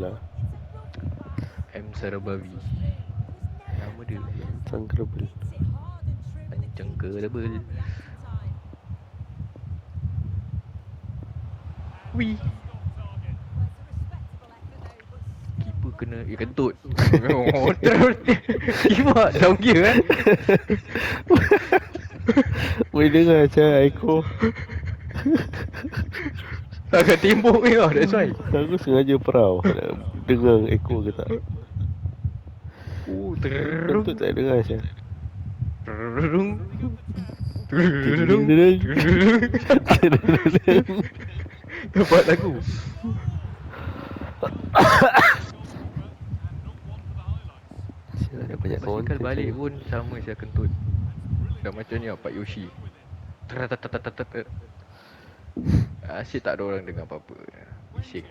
lah. M. Sarabawi Nama dia. Sangkerbel Panjang ke double Wih Keeper kena Eh kentut. Keeper down gear kan Boleh dengar macam Aiko Agak tembok ni tau That's why. Aku sengaja perau. Nak Dengar Aiko ke tak? Oh Tentu terung tak dengar macam Terung Terung. Terung Sial ada banyak kawan Basikal balik pun sama saya kentut. Dah macam ni lah Pak Yoshi. Tratatatatatatat Asyik tak ada orang dengar apa-apa. Bising